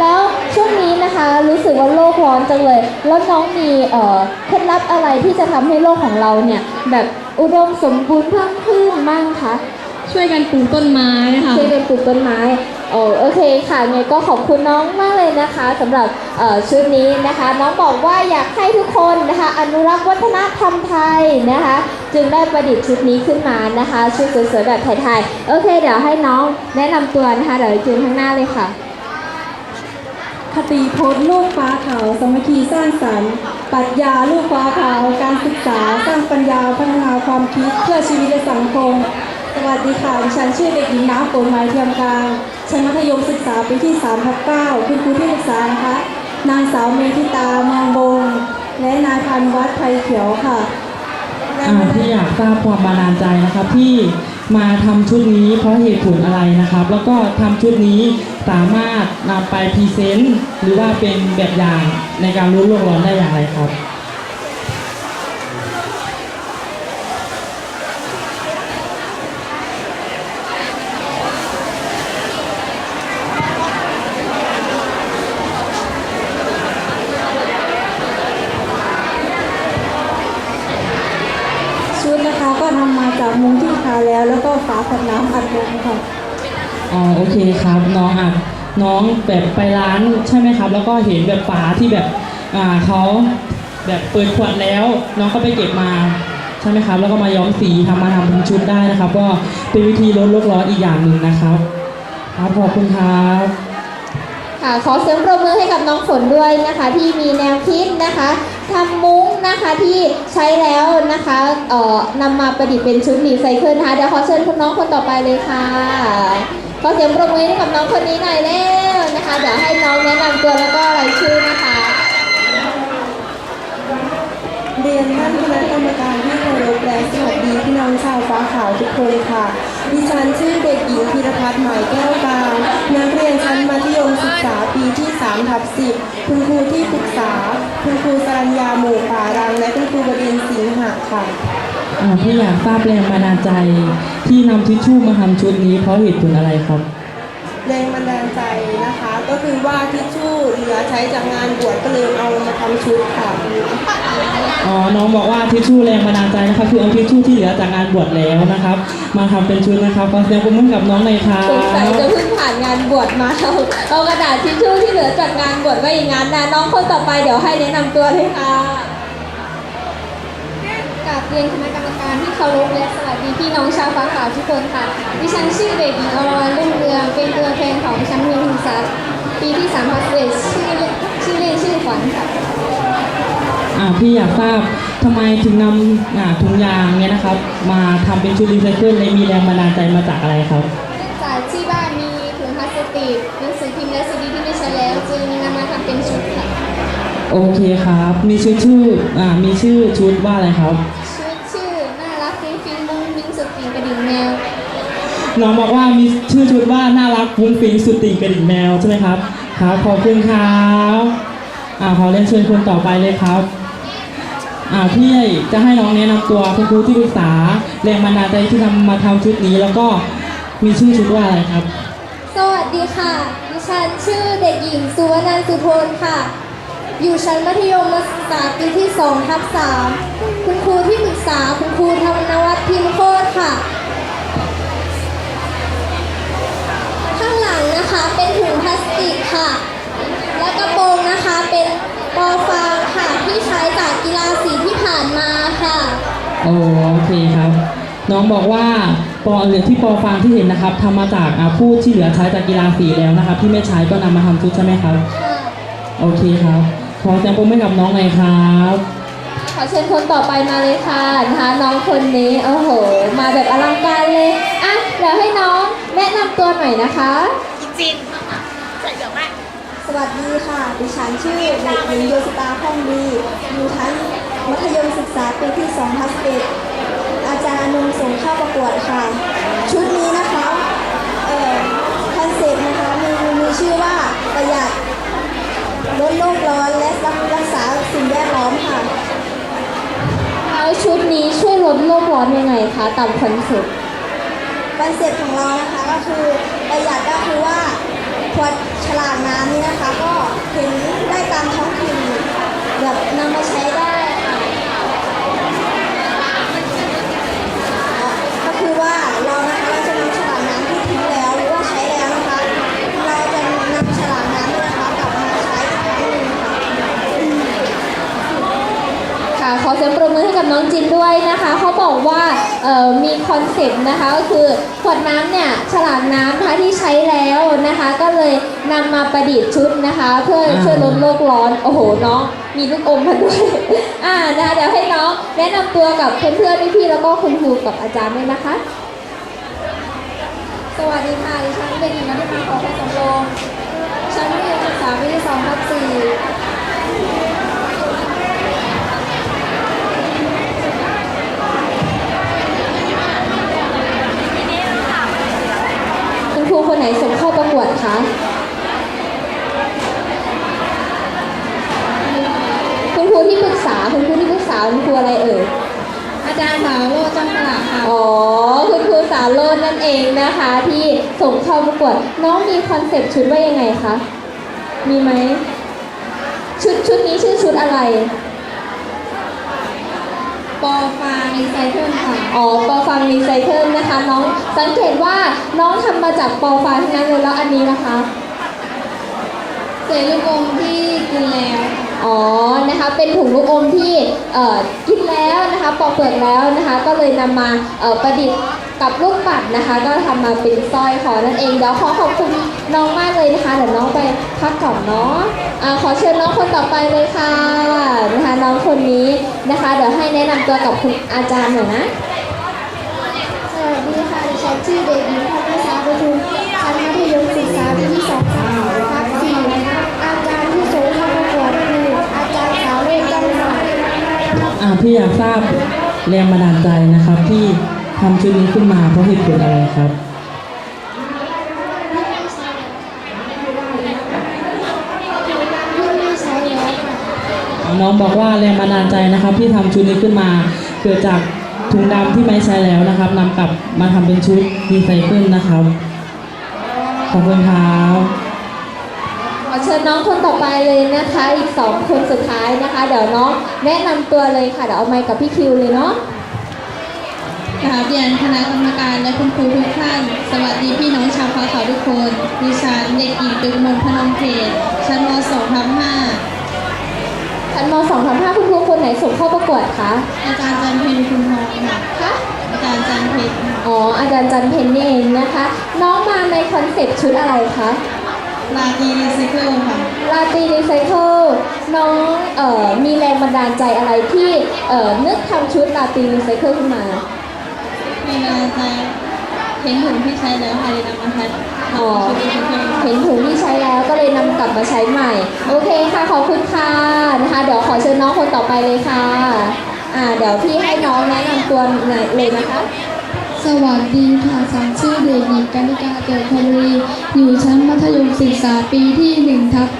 แล้วช่วงนี้นะคะรู้สึกว่าโลกร้อนจังเลย แล้วน้องมีเอ่อเคล็ดลับอะไรที่จะทำให้โลกของเราเนี่ยแบบอุดมสมบูรณ์เพิ่มขึ้นมั่งคะช่วยกันปลูกต้นไม้ค่ะช่วยกันปลูกต้นไม้โอ้โอเคค่ะไงก็ขอบคุณน้องมากเลยนะคะสำหรับเอ่อชุดนี้นะคะ น้องบอกว่าอยากให้ทุกคนนะคะ อนุรักษ์วัฒนธรรมไทยนะคะ จึงได้ประดิษฐ์ชุดนี้ขึ้นมานะคะชุดสวยๆแบบไทยๆโอเค เดี๋ยวให้น้องแนะนำตัวนะคะเดี๋ยวยืนข้างหน้าเลยค่ะ คติพจน์ลูกฟ้าขาวสมัคคีสร้างสรรค์ปรัชญาลูกฟ้าขาว การศึกษาสร้างปัญญาพัฒนาความคิดเพื่อชีวิตและสังคม สวัสดีค่ะดิฉันชื่อเด็กหญิงน้ำฝนหมายเทียมกลางชั้นมัธยมศึกษาปีที่3ทับ9คุณครูที่ปรึกษานะคะ นางสาวเมธิตาเมืองบง และนายพันวัฒน์ไทยเขียวค่ะที่อยากทราบความบาดาลใจนะครับที่ มาทำชุดนี้เพราะเหตุผลอะไรนะครับ แล้วก็ทำชุดนี้สามารถนำไปพรีเซนต์หรือว่าเป็นแบบอย่างในการรู้โลกร้อนได้อย่างไรครับ ชุ ดนะคะก็ทำมาจากมุ้งที่ทาแล้ว แล้วก็ฝาขวดน้ำอัดลมค่ะ อ๋อโอเคครับน้องอะน้องแบบไปร้านใช่ไหมครับ แล้วก็เห็นแบบฝาที่แบบอ่าเขาแบบเปิดขวดแล้ว น้องก็ไปเก็บมาใช่ไหมครับ แล้วก็มาย้อมสีทำมาทำเป็นชุดได้นะครับ ก็เป็นวิธีลดโลกร้อนอีกอย่างหนึ่งนะครับครับขอบคุณครับ ค่ะขอเสียงปรบมือให้กับน้องฝนด้วยนะคะ ที่มีแนวคิดนะคะ ทำมุ้งนะคะที่ใช้แล้วนะคะเอ่อนำมาประดิษฐ์เป็นชุดรีไซเคิลนะคะเดี๋ยวขอเชิญคุณน้องคนต่อไปเลยค่ะขอเสียงปรบมือให้กับน้องคนนี้หน่อยแล้วนะคะเดี๋ยวให้น้องแนะนำตัวแล้วก็รายชื่อนะคะ เรียนท่านคณะกรรมการที่เคารพและสวัสดีพี่น้องชาวฟ้าขาวทุกคนค่ะ ดิฉันชื่อเด็กหญิงพิรพัฒน์หมายแก้วกลางนักเรียนชั้นมัธยมศึกษาปีที่3ทับ10 คุณครูที่ปรึกษา คุณครูสรัญญาหมู่ป่ารัง และคุณครูบดินทร์สิงหะค่ะอ่าพี่อยากทราบแรงบันดาลใจที่นำทิชชู่มาทำชุดนี้เพราะเหตุผลอะไรครับ แรงบันดาลใจนะคะ ก็คือว่าทิชชู่เหลือใช้จากงานบวชก็เลยเอามาทำชุดค่ะอ๋อ น้องบอกว่าทิชชู่แรงบันดาลใจนะครับคือเอาทิชชู่ที่เหลือจากงานบวชแล้วนะครับ มาทำเป็นชุดนะครับขอเสียงปรบมือให้กับน้องหน่อยครัสงสัยจะบเพิ่งผ่านงานบวชมาเอาเอากระดาษทิชชู่ที่เหลือจากงานบวชไว้อย่างนั้นนะน้องคนต่อไปเดี๋ยวให้แนะนำตัวเลยค่ะ กับเรียนคณะกรรมการที่เคารพและสวัสดีพี่น้องชาวฟ้าขาวทุกคนค่ะ ดิฉันชื่อเด็กหญิงอรวรรณรุ่งเรือง เป็นตัวแทนของชั้นเรียนศึกษาปีที่3พัสเวชื่อเล่นชื่อเล่นชื่อขวัญค่ะอ่าพี่อยากทราบทำไมถึงนำอ่าถุงยางเนี่ยนะครับ มาทำเป็นชุดรีไซเคิลและมีแรงบันดาลใจมาจากอะไรครับเนื่องจากที่บ้านมีถุงพลาสติกหนังสือพิมพ์และซีดีที่ไม่ใช้แล้วจึงนำมาทำเป็นชุดค่ะโอเคครับ มีชื่อชื่ออ่ามีชื่อชุดว่าอะไรครับ ชุดชื่อน่ารักฟิงฟิงมุ้งมิ้งสุดติง กระดิ่งแมวน้องบอกว่ามีชื่อชุดว่าน่ารักฟุ้งฟิ้งสุดติ่งกระดิ่งแมวใช่ไหมครับครับขอบคุณครับอ่าขอเรียนเชิญคนต่อไปเลยครับอ่าพี่จะให้น้องแนะนำตัวคุณครูที่ปรึกษาแรงบันดาลใจที่นำมาทำชุดนี้แล้วก็มีชื่อชุดว่าอะไรครับ สวัสดีค่ะ ดิฉันชื่อเด็กหญิงสุวรรณันท์สุพลค่ะ อยู่ชั้นมัธยมศึกษาปีที่2ทับ3คุณครูที่ปรึกษาคุณครูธรรมนวัฒน์พิมพ์โคตรค่ะ ข้างหลังนะคะเป็นถุงพลาสติกค่ะ และกระโปรงนะคะเป็นปอฟางค่ะที่ใช้จากกีฬาสีที่ผ่านมาค่ะโอโอเคครับ น้องบอกว่าปอเหลือที่ปอฟางที่เห็นนะครับทำมาจากอ่าผู้ที่เหลือใช้จากกีฬาสีแล้วนะครับ ที่ไม่ใช้ก็นำมาทำชุดใช่ไหมครับ โอเคครับ ขอแซมปรบมือให้กับน้องหน่อยครับ ขอเชิญคนต่อไปมาเลยค่ะนะคะน้องคนนี้โอ้โห มาแบบอลังการเลยอะเดี๋ยวให้น้องแนะนำตัวหน่อยนะคะ จินใส่เหลืองไหมสวัสดีค่ะ ดิฉันชื่อเด็กหญิงโยสิตาห้องดีอยู่ชั้นมัธยมศึกษาปีที่2ทับ11อาจารย์อนงส่งเข้าประกวดค่ะ ชุดนี้นะคะ ดโลกร้อนและรักษาสิ่งแวดล้อมค่ะ แล้วชุดนี้ช่วยลดโลกร้อนยังไงคะตามคอนเซ็ปต์คอนเซ็ปต์ของเรานะคะก็คือประหยัดก็คือว่าขวดฉลากน้ำนี่นะคะ ก็เห็นได้ตามท้องถิ่นแบบนำมาใช้ได้ค่ะก็คือว่าเรานะคะเราจะนำฉลากน้ำที่ทิ้งแล้วหรือว่าใช้แล้วนะคะ เราจะนำฉลากน้ำนี่นะคะกลับมาใช้อีกครั้งหนึ่งค่ะ ค่ะขอเสียงปรบมือให้กับ น้องจินด้วยนะคะเขาบอกว่าเอ่อมีคอนเซปต์นะคะก็คือขวดน้ำเนี่ยฉลากน้ำนะคะที่ใช้แล้วนะคะ ก็เลยนำมาประดิษฐ์ชุดนะคะ เพื่ออ่าช่วยลดโลกร้อนโอ้โหน้องมีลูกอมมาด้วยอ่านะคะเดี๋ยวให้น้องแนะนำตัวกับเพื่อนๆพี่ๆแล้วก็คุณครูกับอาจารย์ด้วยนะคะ สวัสดีค่ะดิฉันเด็กหญิงนัทมาขอเพชรสำโรงชั้นมัธยมศึกษาปีที่สองทับสี่ คุณครูคนไหนส่งเข้าประกวดคะคุณครูที่ปรึกษา คุณครูที่ปรึกษาคุณครูอะไรเอ่ย อาจารย์สาวโลจังสละค่ะ อ๋อ คุณครูสารโลดนั่นเองนะคะ ที่ส่งเข้าประกวด น้องมีคอนเซ็ปต์ชุดว่ายังไงคะ มีไหม ชุดชุดนี้ชื่อชุดอะไร ปอฟางรีไซเคิลค่ะ อ๋อ ปอฟังรีไซเคิลนะคะ น้องสังเกตว่าน้องทำมาจากปอฟังทั้งนั้นเลยแล้วอันนี้นะคะ เศษลูกอมที่กินแล้ว อ๋อนะคะเป็นถุงลูกอมที่เอ่อกินแล้วนะคะปอกเปลือกแล้วนะคะ ก็เลยนำมาเอ่อประดิษฐ์กับลูกปัดนะคะ ก็ทำมาเป็นสร้อยคอนั่นเองเดี๋ยวขอขอบคุณน้องมากเลยนะคะเดี๋ยวน้องไปพักก่อนเนาะอ่าขอเชิญน้องคนต่อไปเลยค่ะนะคะน้องคนนี้นะคะ เดี๋ยวให้แนะนำตัวกับคุณอาจารย์หน่อยนะ สวัสดีค่ะดิฉันชื่อเด็กหญิงพัฒ อ่าพี่อยากทราบแรงบันดาลใจนะครับ ที่ทำชุดนี้ขึ้นมาเพราะเหตุผลอะไรครับ น้องบอกว่าแรงบันดาลใจนะครับ ที่ทำชุดนี้ขึ้นมา เกิดจากถุงดำที่ไม่ใช้แล้วนะครับนำกลับมาทำเป็นชุดรีไซเคิลนะครับ ขอบคุณครับ เชิญน้องคนต่อไปเลยนะคะ อีกสองคนสุดท้ายนะคะ เดี๋ยวน้องแนะนำตัวเลยค่ะ เดี๋ยวเอาไมค์กับพี่คิวเลยเนาะ กราบเรียนคณะกรรมการและคุณครูทุกท่าน สวัสดีพี่น้องชาวพาเขาทุกคน ดิฉันเด็กหญิงตึกมนพนมเขตชั้นม .2 ทับชั้นมสองทับห้าคุณครูคนไหนส่งเข้าประกวดคะ5อาจารย์จันเพ็ญคุณทองค่ะ คะอาจารย์จันเพ็ญค่ะอ๋ออาจารย์จันเพนนี่เองนะคะ น้องมาในคอนเซปต์ชุดอะไรคะ ลาตีรีไซเคิลค่ะ ลาตีรีไซเคิลน้องเอ่อมีแรงบันดาลใจอะไรที่เอ่อนึกทำชุดลาตีรีไซเคิลขึ้นมา มีแรงใจเห็นถุงที่ใช้แล้วค่ะเลยนำมาใช้ทำอ๋อ ชุดรีไซเคิลค่ะ เห็นถุงที่ใช้แล้วก็เลยนำกลับมาใช้ใหม่ โอเคค่ะขอบคุณค่ะนะคะ เดี๋ยวขอเชิญน้องคนต่อไปเลยค่ะอ่าเดี๋ยวพี่ให้น้องแนะนำตัวหน่อยเลยนะคะ สวัสดีค่ะฉันชื่อเด็กหญิงกนิกาเกิดพลรี อยู่ชั้นมัธยมศึกษาปีที่1ทับ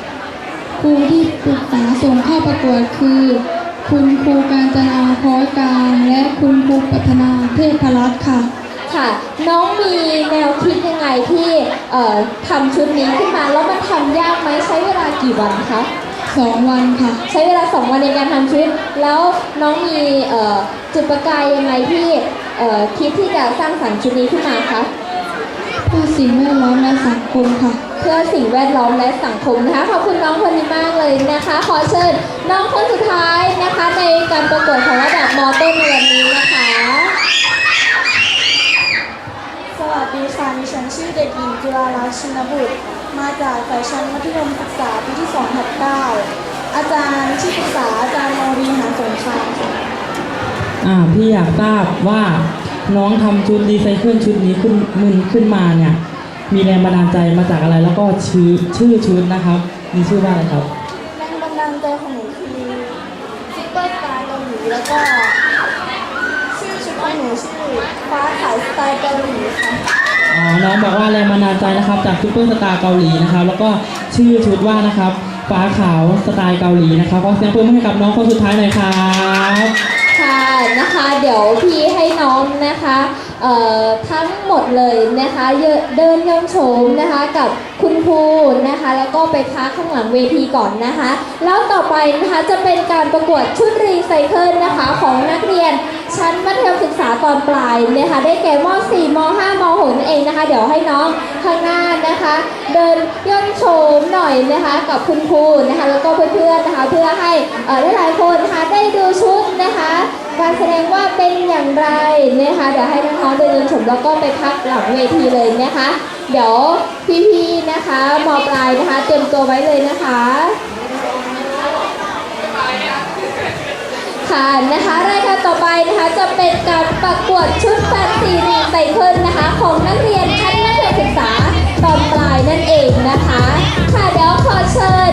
9ครูที่ปรึกษาส่งเข้าประกวดคือ คุณครูการจนาพอยการและคุณครูปัฒนาเทพรัตน์ค่ะ ค่ะ น้องมีแนวคิดยังไงที่เอ่อทำชุดนี้ขึ้นมาแล้วมันทำยากไหมใช้เวลากี่วันคะ2วันค่ะ ใช้เวลา2วันในการทำชุดแล้วน้องมีเอ่อจุดประกายยังไงที่เอ่อคิดที่จะสร้างสรรค์ชุดนี้ขึ้นมาคะ เพื่อสิ่งแวดล้อมและสังคมค่ะ เพื่อสิ่งแวดล้อมและสังคมนะคะขอบคุณน้องคนนี้มากเลยนะคะ ขอเชิญน้องคนสุดท้ายนะคะ ในการประกวดของระดับมต้นในวันนี้นะคะ สวัสดีค่ะดิฉันชื่อเด็กหญิงจุฬาลักษณ์ชินบุตร มาจากสายชั้นมัธยมศึกษาปีที่2ทับ9อาจารย์ที่ปรึกษาอาจารย์มรีหาสงครามค่ะ อ่าพี่อยากทราบว่า น้องทำชุดรีไซเคิลชุดนี้ขึ้นมึนขึ้นมาเนี่ย มีแรงบันดาลใจมาจากอะไร แล้วก็ชื่อชื่อชุดนะครับ มีชื่อว่าอะไรครับแรงบันดาลใจของหนูคือซุปเปอร์สตาร์เกาหลีแล้วก็ชื่อชุดของหนูชื่อฟ้าขายสไตล์เกาหลีค่ะอ๋อน้องบอกว่าแรงบันดาลใจนะครับ จากซูเปอร์สตาร์เกาหลีนะครับ แล้วก็ชื่อชุดว่านะครับ ฟ้าขาวสไตล์เกาหลีนะครับขอเสียงปรบมือให้กับน้องคนสุดท้ายหน่อยครับค่ะ นะคะ เดี๋ยวพี่ให้น้องนะคะทั้งหมดเลยนะคะเดินย่องโฉมนะคะกับคุณครูนะคะ แล้วก็ไปพักข้างหลังเวทีก่อนนะคะ แล้วต่อไปนะคะจะเป็นการประกวดชุดรีไซเคิลนะคะของนักเรียนชั้นมัธยมศึกษาตอนปลายนะคะได้แก่ม .4 ม .5 ม .6 นั่นเองนะคะ เดี๋ยวให้น้องข้างหน้านะคะ เดินย่นโฉมหน่อยนะคะกับคุณครูนะคะ แล้วก็เพื่อนๆนะคะ เพื่อให้หลายๆคนนะคะได้ดูชุดนะคะ การแสดงว่าเป็นอย่างไรนะคะเดี๋ยวให้น้องๆเดินยนชมแล้วก็ไปพักหลังเวทีเลยนะคะ เดี๋ยวพี่ๆนะคะมอปลายนะคะ เตรียมตัวไว้เลยนะคะค่ะนะคะรายการต่อไปนะคะจะเป็นการประกวดชุดแฟนซีรีไซเคิลนะคะ ของนักเรียนชั้นมัธยมศึกษาตอนปลายนั่นเองนะคะ ค่ะเดี๋ยวขอเชิญ